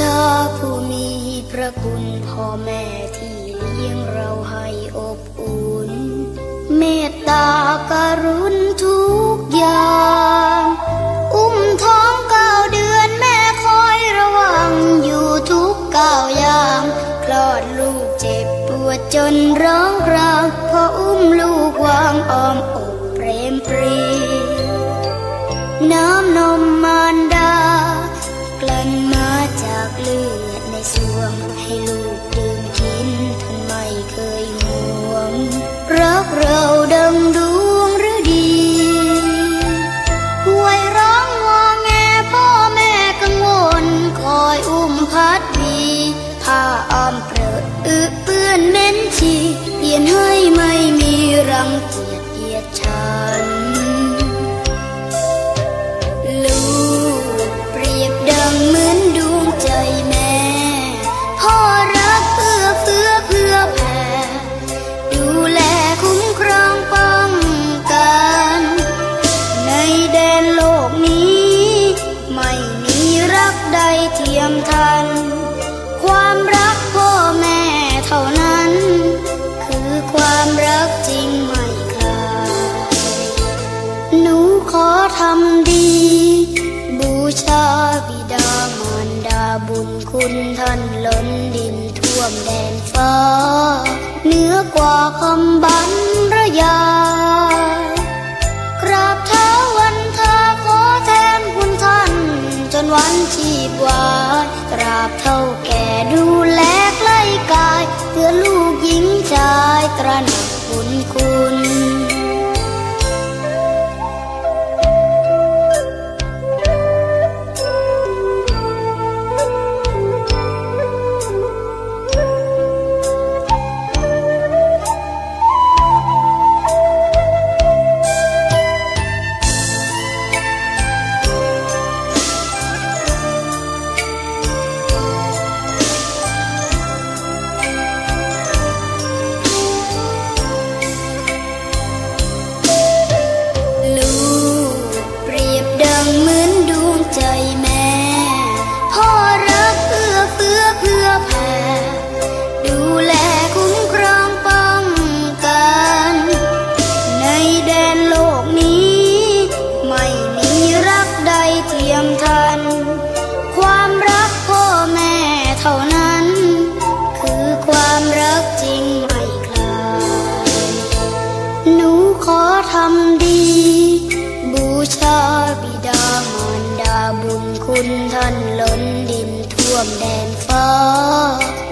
ชาผู้มีพระคุณพ่อแม่ที่เลี้ยงเราให้อบอุ่น เมตตากรุณทุกอย่าง อุ้มท้องเก้าเดือนแม่คอยระวังอยู่ทุกก้าวย่าง คลอดลูกเจ็บปวดจนร้อง ให้ลูกดื่มกินท่านไม่เคยห่วง รักเราดังดวงฤดีไวยร้องงอแงพ่อแม่กังวล คอยอุ้มพัดวีผ้าอ้อมเปรอะอึเปื้อนเหม็นชีเปลี่ยนให้ไม่มีรังเกียจเกียดฉัน เทียมทันความรักพ่อแม่เท่านั้น คือความรักจริงไม่คลายหนูขอทำดี บูชาบิดามารดาบุญคุณท่านล้นดินท่วมแดนฟ้า เหนือกว่าคำบรรยาย วันชีพวายตราบเท่าแก่ดูแลใกล้กาย เตือนลูกหญิงชายตระหนักบุญคุณ ดังเหมือนดวงใจแม่ พ่อรักเอื้อเฟื้อเพื่อแผ่ดูแลคุ้มครองป้องกัน ในแดนโลกนี้ ไม่มีรักใดเทียมทัน ความรักพ่อแม่เท่านั้น คือความรักจริง บูชาบิดามารดาบุญคุณท่านล้นดินท่วมแดนฟ้า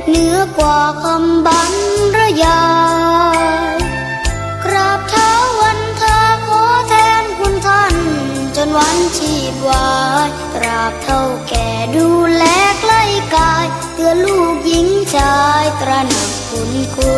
เหนือกว่าคำบรรยายกราบเท้าวันทาขอแทนคุณท่าน จนวันชีพวายตราบเท่าแก่ดูแลใกล้กาย เตือนลูกหญิงชายตระหนักคุณคุณ